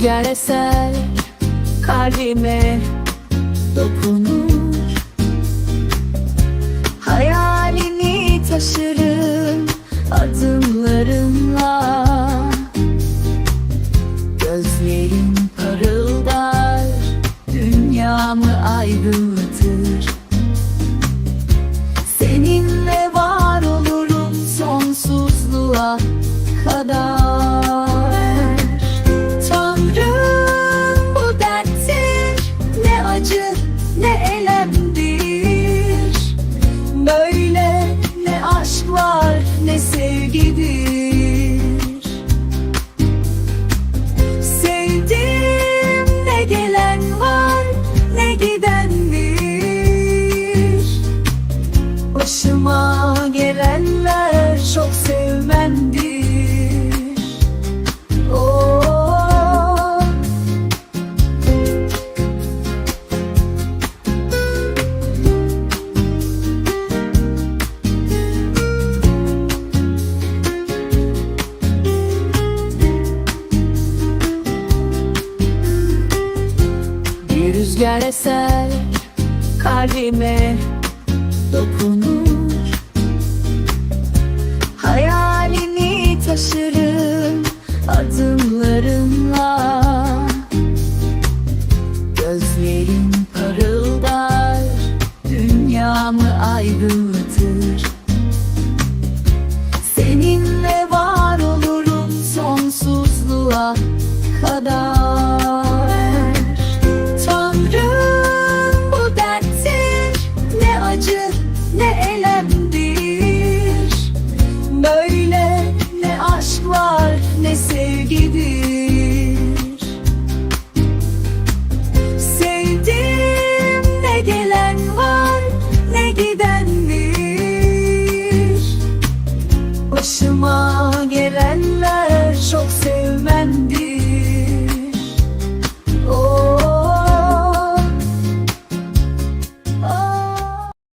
rüzgar eser kalbime dokunur. Hayalini taşırım adımlarımla Gözlerin parıldar Dünyamı aydınlatır acı ne elemdir? Böyle ne aşk var ne sevgidir? Sevdim ne gelen var ne gidendir? Başıma gelenler Bir rüzgar eser kalbime dokunur. Hayalini taşırım adımlarımla Gözlerin parıldar Dünyamı aydınlatır. Seninle var olurum sonsuzluğa kadar